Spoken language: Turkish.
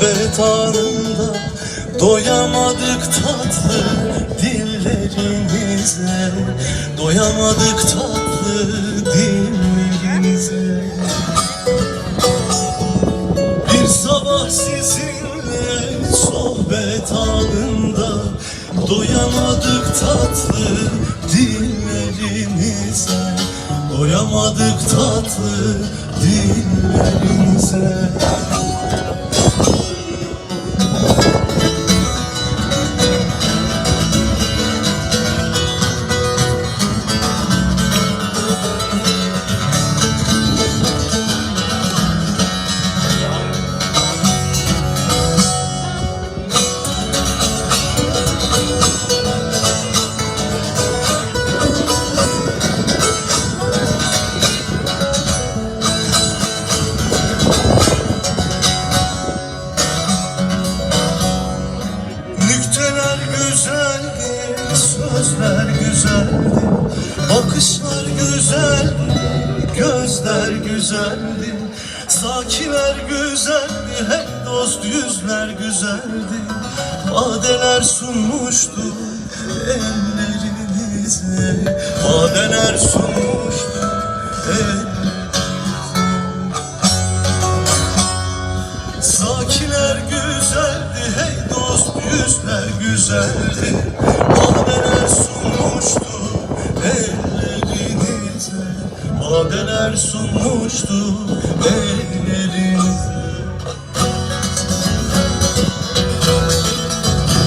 sohbet anında Doyamadık tatlı dillerinize Doyamadık tatlı dillerinize Bir sabah sizinle sohbet anında Doyamadık tatlı dillerinize Doyamadık tatlı dillerinize güzeldi, sözler güzeldi Bakışlar güzeldi, gözler güzeldi. Sakiler güzeldi, hep dost yüzler güzeldi. Vadeler sunmuştu ellerinize Vadeler sunmuştu güzeldi. Madene er sunmuştu ellerinize. Madene er sunmuştu ellerinize.